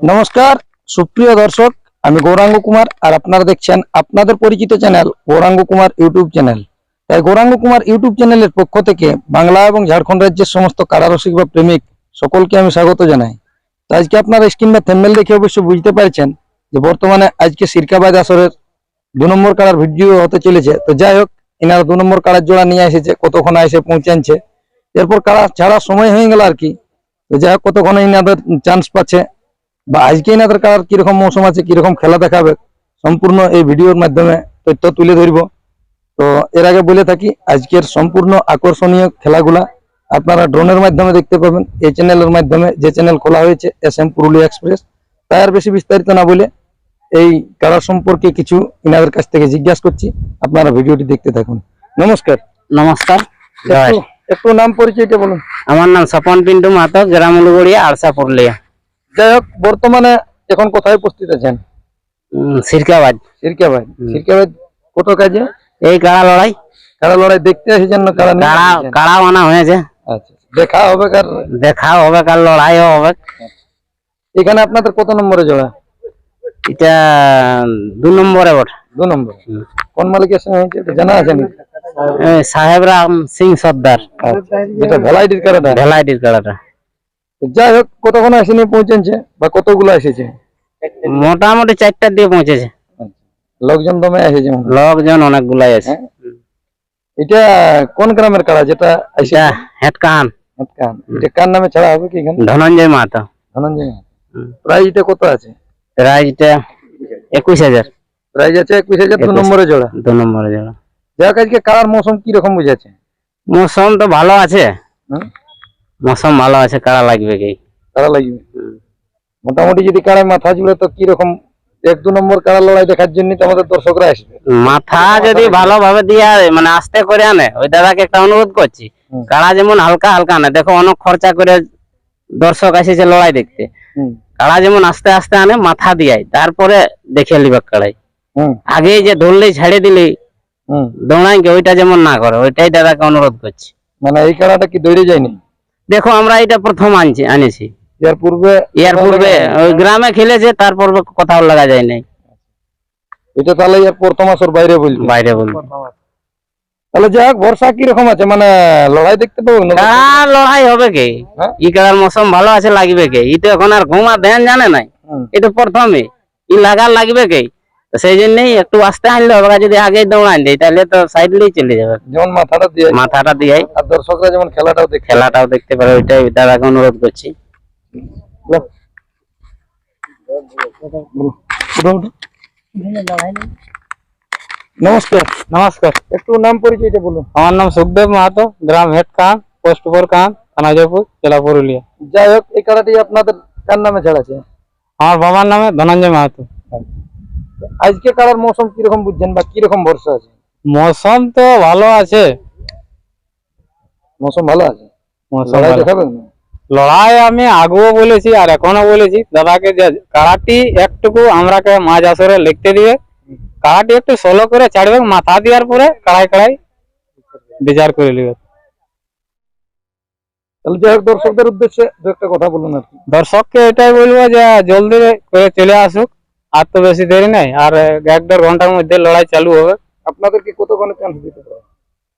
নমস্কার, সুপ্রিয় দর্শক, আমি গৌরাঙ্গ কুমার আর আপনারা দেখছেন আপনাদের পরিচিত channel Gouranga Kumar YouTube channel. তাই গৌরাঙ্গ কুমার ইউটিউব চ্যানেলের পক্ষ থেকে বাংলা এবং ঝাড়খণ্ড রাজ্যের সমস্ত কারারসিক বা প্রেমিক সকলকে আমি স্বাগত জানাই। তো আজকে আপনারা স্ক্রিন বা থেম্বেল দেখে অবশ্য বুঝতে পারছেন যে বর্তমানে আজকে সিরকাবাদ আসরের দু নম্বর কারার ভিডিও হতে চলেছে। তো যাই হোক, এনারা দু নম্বর কারার জোড়া নিয়ে এসেছে, কতক্ষণ এসে পৌঁছাচ্ছে এরপর কারা ছাড়া সময় হয়ে গেল আর কি। তো যাই হোক, কতক্ষণ এনাদের চান্স পাচ্ছে। বা আজকে এনাদের কার কীরকম মৌসুম আছে কীরকম খেলা দেখাবে সম্পূর্ণ এই ভিডিওর মাধ্যমে তথ্য তুলে ধরব। তো এর আগে বলে থাকি আজকের সম্পূর্ণ আকর্ষণীয় খেলাগুলা আপনারা ড্রোনের মাধ্যমে দেখতে পাবেন এই চ্যানেলের মাধ্যমে যে চ্যানেল খোলা হয়েছে এস এম পুরুলিয়া এক্সপ্রেস। তাই আর বেশি বিস্তারিত না বলে এই কারা সম্পর্কে কিছু ইনাদের কাছ থেকে জিজ্ঞাসা করছি আপনারা ভিডিওটি দেখতে থাকুন। নমস্কার। নমস্কার। একটু- নাম পরিচয়টা বলুন। আমার নাম স্বপন পিন্টু মাহাতো গ্রাম উলুগড়িয়া আরসা পুরুলিয়া। যাই হোক বর্তমানে এখন কোথায় উপস্থিত আছেন? সিরকাবাদ। সিরকাবাদ। সিরকাবাদ কত কাজে? এই কাড়া লড়াই। কারা লড়াই দেখতে এসেছেন না কারা কাড়া কাড়া আনা হয়েছে। আচ্ছা দেখা হবে কার? দেখাও হবে কাল লড়াইও হবে। এখানে আপনাদের কত নম্বরে জোড়া? এটা দু নম্বরে বটে। দু নম্বর। কোন মালিকের সঙ্গে হয়েছে জানা আছে নাকি? সাহেব রাম সিং সর্দার। আচ্ছা, যেটা ভ্যালাইটির কারাটা ভেলাইটির কাড়াটা। যাই হোক কতক্ষণ আসেনি পৌঁছেছে বা কতগুলো এসেছে? মোটামুটি চারটার দিয়ে পৌঁছেছে। আচ্ছা, লোকজন দমে এসেছে। লোকজন অনেকগুলাই আছে। হ্যাঁ? এটা কোন গ্রামের কারা যেটা এটা হেটকান। কান এটা কার নামে ছাড়া হবে কি এখানে? ধনঞ্জয় মাহাতো। ধনঞ্জয়। প্রাইস এটা কত আছে? প্রাইজটা একুশ হাজার। প্রাইস আছে একুশ হাজার দু নম্বরে জোড়া। দু নম্বরে যাবে যাই আজকে কারার মৌসুম কি রকম বুঝাচ্ছে মৌসুম তো ভালো আছে? মৌসুম ভালো আছে কারা লাগবে কি? কারা লাগবে? মোটামুটি যদি কারায় মাথা জুড়ে তো কীরকম এক দু নম্বর কারা লড়াই দেখার জন্য তো আমাদের দর্শকরা আসবে। মাথা যদি ভালোভাবে দিয়ে মানে আস্তে করে আনে ওই দাদাকে একটা অনুরোধ করছি কারা যেমন হালকা হালকা আনে দেখো অনেক খরচা করে দর্শক এসেছে লড়াই দেখতে। কাড়া যেমন আস্তে আস্তে আনে মাথা দিয়ে তারপরে দেখে লিবে কাড়াই আগে যে ধরলেই ছেড়ে হুম। দৌড়াইকে ওইটা যেমন না করে ওইটাই দাদাকে অনুরোধ করছি। মানে এই কারাটা কি দৌড়ে যায়নি? দেখো আমরা এটা প্রথম আনছি আনেছি। এর পূর্বে এর পূর্বে গ্রামে খেলেছে তার পূর্বে কোথাও লাগা যায় নাই। এটা তাহলে এর প্রথম আসর বাইরে বলছে বাইরে বলব তাহলে হোক ভরসা কীরকম আছে? মানে লড়াই দেখতে পাবো না? লড়াই হবে কে? হ্যাঁ? ই কার মৌসুম ভালো আছে লাগবে কে? ই তো এখন আর ঘুমা ধ্যান জানে নাই। এটা প্রথমে। ই লাগার লাগবে কে? তো সেই জন্যই একটু আস্তে আনলে হবে যদি আগে দৌড়ান দেয় তাহলে তো সাইডলেই চলে যাবে। যেমন মাথাটা দিয়ে মাথাটা দিয়ে আর দর্শকরা যেমন খেলাটাও দেখে খেলাটাও দেখতে পারে ওইটাই দাদাকে অনুরোধ করছি। নমস্কার। নমস্কার। একটু নাম পরিচয়টা বলুন। আমার নাম সুখদেব মাহাতো গ্রাম হেটকান পোস্ট ফোর কান থানা জয়পুর জেলা পুরুলিয়া। যাই হোক এই কারাটি আপনাদের কার নামে ছাড়াছে আমার বাবার নামে ধনঞ্জয় মাহাতো। আজকে কারার মৌসুম কীরকম বুঝছেন বা কীরকম ভরসা আছে? মৌসুম তো ভালো আছে। মৌসুম ভালো আছে? লড়াই দেখাবেন? লড়াই আমি আগেও বলেছি আর এখনও বলেছি। দাদাকে যে কারাটি একটুকু আমরাকে মাঝ আসরে লিখতে দিবে। কারাটি একটু সোলো করে ছাড়বে মাথা দেওয়ার পরে কাড়াই কাড়াই বিচার করে নিবে। তাহলে যাই হোক দর্শকদের উদ্দেশ্যে দু একটা কথা বলুন আর দর্শককে এটাই বলব যে জলদি করে চলে আসুক। আর তো বেশি দেরি নাই। আর এক দেড় ঘণ্টার মধ্যে লড়াই চালু হবে। আপনাদেরকে কতক্ষণে চান্স দিতে পারে?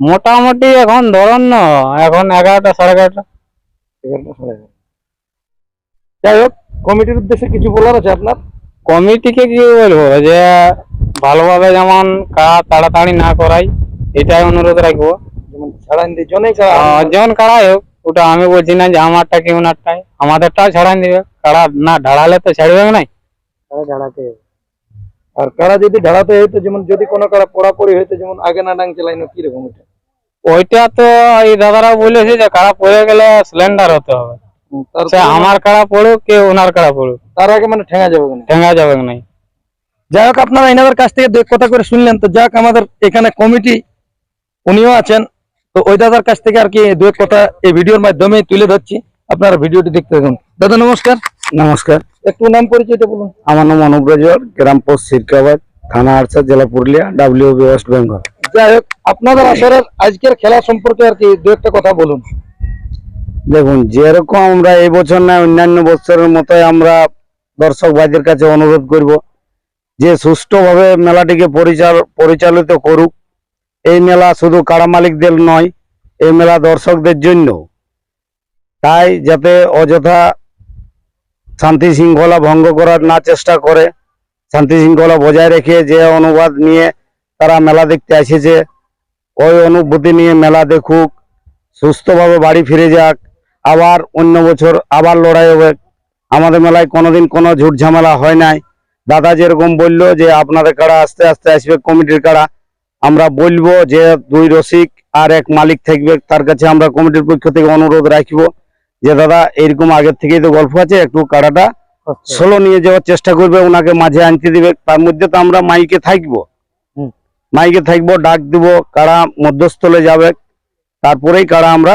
মোটামুটি এখন ধরুন না এখন এগারোটা সাড়ে এগারোটা। এগারোটা সাড়ে এগারোটা। যাই হোক কমিটির উদ্দেশ্যে কিছু বলার আছে আপনার? কমিটিকে কি বলব যে ভালোভাবে যেমন কাড়া তাড়াতাড়ি না করাই এটাই অনুরোধ রাখব। যেমন কাড়াই হোক ওটা আমি বলছি না যে আমারটা কি ওনারটাই। আমাদেরটাও ছাড়াই দিবে। কাড়া না ঢাড়ালে তো ছাড়বে নাই। আর কারা যদি ঢাড়াতে হইতো যেমন যদি কোনো কারা পড়াপড়ি হইতো যেমন আগে না ডাং চালাইনো কীরকম এটা ওইটা তো এই দাদারা বলেছে যে কাড়া পড়ে গেলে সিলিন্ডার হতে হবে। সে আমার কাড়া পড়ুক কি ওনার কাড়া পড়ুক। তার আগে মানে ঠেঙা যাবে না ঠেঙ্গা যাবে নাই যাই হোক আপনারা এনাদের কাছ থেকে দু কথা করে শুনলেন তো যাক আমাদের এখানে কমিটি উনিও আছেন তো ওই দাদার কাছ থেকে আর কি দু কথা এই ভিডিওর মাধ্যমে তুলে ধরছি। আপনারা ভিডিওটি দেখতে থাকুন। দাদা নমস্কার। নমস্কার। একটু নাম পরিচয়টা বলুন। আমার নাম অনুপ রাজওয়ার গ্রাম পোস্ট সিরকাবাদ থানা আরসা জেলা পুরুলিয়া ডাব্লিউবি ওয়েস্ট বেঙ্গল যাই হোক আপনাদের আসরের আজকের খেলা সম্পর্কে আর কি দু একটা কথা বলুন। দেখুন যেরকম আমরা এই বছর না অন্যান্য বছরের মতোই আমরা দর্শক ভাইদের কাছে অনুরোধ করব যে সুষ্ঠুভাবে মেলাটিকে পরিচাল পরিচালিত করুক। এই মেলা শুধু কাড়া মালিকদের নয় এই মেলা দর্শকদের জন্য। তাই যাতে অযথা শান্তি শৃঙ্খলা ভঙ্গ করার না চেষ্টা করে, শান্তি শৃঙ্খলা বজায় রেখে যে অনুবাদ নিয়ে তারা মেলা দেখতে এসেছে, ওই অনুভূতি নিয়ে মেলা দেখুক, সুস্থভাবে বাড়ি ফিরে যাক, আবার অন্য বছর আবার লড়াই হবে। আমাদের মেলায় কোনোদিন কোনো ঝুট ঝামেলা হয় নাই। দাদা যেরকম বলল যে, আপনাদের কারা আস্তে আস্তে আসবে কমিটির কারা আমরা বলব যে, দুই রসিক আর এক মালিক থাকবে, তার কাছে আমরা কমিটির পক্ষ থেকে অনুরোধ রাখব। যে দাদা এরকম আগের থেকেই তো গল্প আছে একটু কাড়াটা সোলো নিয়ে যাওয়ার চেষ্টা করবে ওনাকে মাঝে আনতে দিবে। তার মধ্যে তো আমরা মাইকে থাকব। মাইকে থাকব ডাক দিব কারা মধ্যস্থলে যাবে। তারপরেই কারা আমরা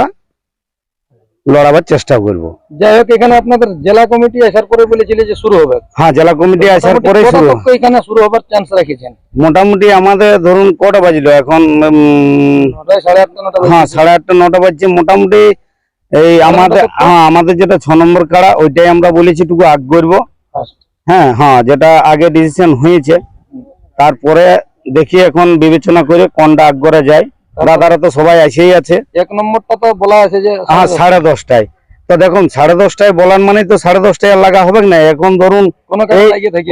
লড়াবার চেষ্টা করব। যাই হোক এখানে আপনাদের জেলা কমিটি আসার পরে বলেছিল যে শুরু হবে। হ্যাঁ জেলা কমিটি আসার পরে শুরু এখানে শুরু হবার চান্স রেখেছেন? মোটামুটি আমাদের ধরুন কটা বাজলো এখন হ্যাঁ। সাড়ে আটটা নটা বাজছে। মোটামুটি এই আমাদের হ্যাঁ আমাদের যেটা ছ নম্বর কাড়া ওইটাই আমরা বলেছি টুকু আগ করব। হ্যাঁ হ্যাঁ যেটা আগে ডিসিশন হয়েছে তারপরে দেখি এখন বিবেচনা করে কোনটা আগ করা যায়। দাদারা তো সবাই এসেই আছে। এক নম্বরটা তো বলা আছে যে হ্যাঁ সাড়ে দশটায়। তো দেখুন সাড়ে দশটায় বলার মানে তো সাড়ে দশটায় আর লাগা হবে না? এখন ধরুন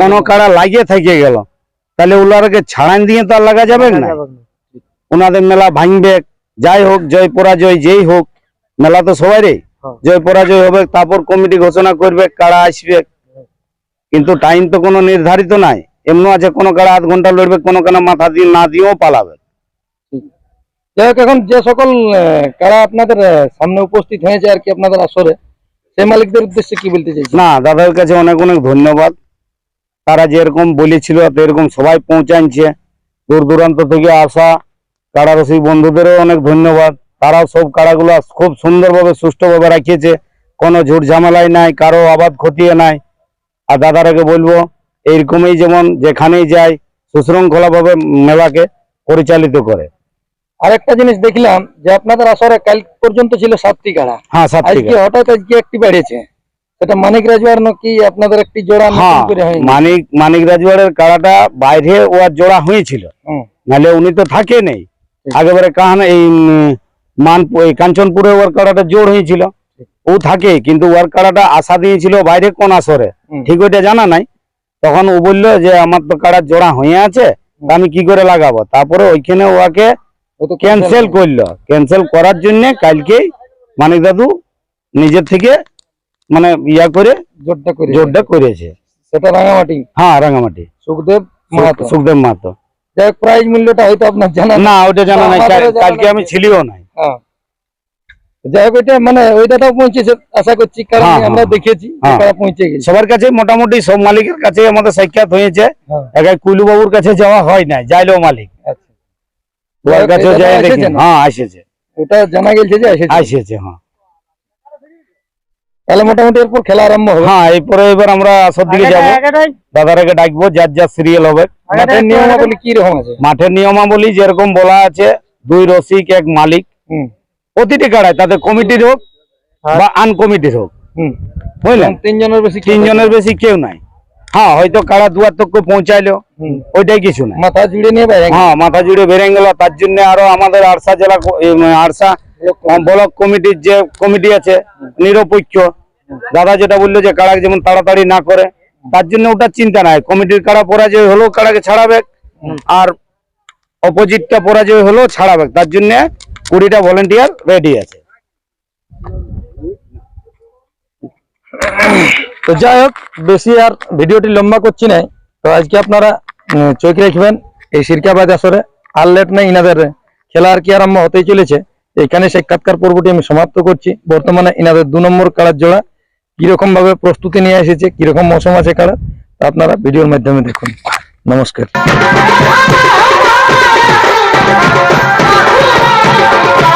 কোনো কাড়া লাগিয়ে থেকে গেল। তাহলে ওগুলারকে ছাড়ান দিয়ে তো আর লাগা যাবে না? ওনাদের মেলা ভাঙবে। যাই হোক জয় পরাজয় যেই হোক মেলা তো সবাইরই। হ্যাঁ। জয় পরাজয় হবে তারপর কমিটি ঘোষণা করবে কারা আসবে। কিন্তু টাইম তো কোনো নির্ধারিত নাই। এমন আছে কোনো কারা আধ ঘণ্টা লড়বে কোনো কারা মাথা দিয়ে না দিয়েও পালাবে। যাই হোক এখন যে সকল কারা আপনাদের সামনে উপস্থিত হয়েছে আর কি আপনাদের আসরে সেই মালিকদের উদ্দেশ্যে কি বলতে চাইছেন? না দাদার কাছে অনেক অনেক ধন্যবাদ। তারা যেরকম বলেছিল এরকম সবাই পৌঁছাচ্ছে দূর দূরান্ত থেকে আসা কারারসিক বন্ধুদেরও অনেক ধন্যবাদ। তারাও সব কারাগুলো খুব সুন্দরভাবে সুষ্ঠুভাবে রাখিয়েছে। কোনো ঝুট ঝামেলাই নাই কারও আবাদ ক্ষতিও নাই। আর দাদারাকে বলব এইরকমই যেমন যেখানেই যায় সুশৃঙ্খলাভাবে মেলাকে পরিচালিত করে। আরেকটা জিনিস দেখলাম যে আপনাদের আসরে কাল পর্যন্ত ছিল সাতটি কাড়া হ্যাঁ আজকে হঠাৎ আজকে একটি বেড়েছে। সেটা মানিক রাজওয়ার নাকি আপনাদের একটি জোড়া হ্যাঁ মানিক মানিক রাজওয়ারের কাড়াটা বাইরে ওর জোড়া হয়েছিল। নাহলে উনি তো থাকে নেই আগেবারে কাহান এই মান কাঞ্চনপুরে ওর কাড়াটা জোর হয়েছিল। ও থাকে কিন্তু ওর কাড়াটা আশা দিয়েছিল বাইরে কোন আসরে। ঠিক ওইটা জানা নাই। তখন ও বলল যে আমার তো কাড়া জোড়া হয়ে আছে আমি কি করে লাগাবো? তারপরে ওইখানে ওকে ক্যান্সেল করল। ক্যান্সেল করার জন্য কালকে মানিক দাদু নিজের থেকে মানে ইয়া করে জোরটা করে জোরটা করেছে। সেটা রাঙামাটি? হ্যাঁ রাঙামাটি। সুখদেব মাহাতো। সুখদেব মাহাতো। প্রাইজ মূল্যটা হয়তো আপনার জানা না ওটা জানা নাই। কালকে আমি ছিলিও নাই। হ্যাঁ। যাই হোক ওইটা মানে ওইটাটাও পৌঁছেছে আশা করছি কারণ হ্যাঁ, আমরা হ্যাঁ। দেখেছি যে। তারা পৌঁছে গেছে। সবার কাছে মোটামুটি সব মালিকের কাছে আমাদের সাক্ষাৎ হয়েছে। একাই কুলু কাছে যাওয়া হয় না যাইলো মালিক। আচ্ছা। ওর কাছে যাই দেখি। হ্যাঁ আসেছে ওটা জানা গেছে যে এসেছে। আসেছে হ্যাঁ। তাহলে মোটামুটি এরপর খেলা আরম্ভ হবে। হ্যাঁ এরপরে এবার আমরা আসর দিকে যাব। দাদারাকে ডাকবো যার যার সিরিয়াল হবে। মাঠের নিয়মাবলী কি রকম আছে? মাঠের নিয়মাবলী যেরকম বলা আছে দুই রসিক এক মালিক। প্রতিটি কাড়ায় তাতে কমিটির হোক বা আন কমিটির হোক। হুম। বুঝলেন? তিনজনের বেশি তিনজনের বেশি কেউ নাই। হ্যাঁ হয়তো কাড়া দুয়ার তক পৌঁছাইলো ওইটাই কিছু নাই। মাথা জুড়ে নিয়ে হ্যাঁ মাথা জুড়ে বেড়ে গেল তার জন্য আরও আমাদের আরসা জেলা মানে আরসা ব্লক কমিটির যে কমিটি আছে নিরপেক্ষ। দাদা যেটা বলল যে কারা যেমন তাড়াতাড়ি না করে তার জন্য ওটা চিন্তা নাই। কমিটির কারা পরাজয় হলেও কাড়াকে ছাড়াবে আর অপোজিটটা পরাজয় হলেও ছাড়াবে তার জন্য কুড়িটা ভলেন্টিয়ার রেডি আছে। তো যাই হোক, বেশি আর ভিডিওটি লম্বা করছি না। তো আজকে আপনারা চোখ রাখবেন এই সিরকাবাদ আসরে। আর লেট নাই ইনাদের খেলা আর কি আরম্ভ হতেই চলেছে। এখানে সাক্ষাৎকার পর্বটি আমি সমাপ্ত করছি। বর্তমানে ইনাদের দু নম্বর কাড়ার জোড়া কীরকম ভাবে প্রস্তুতি নিয়ে এসেছে, কীরকম মৌসুম আছে কাড়া তা আপনারা ভিডিওর মাধ্যমে দেখুন। নমস্কার। Thank you.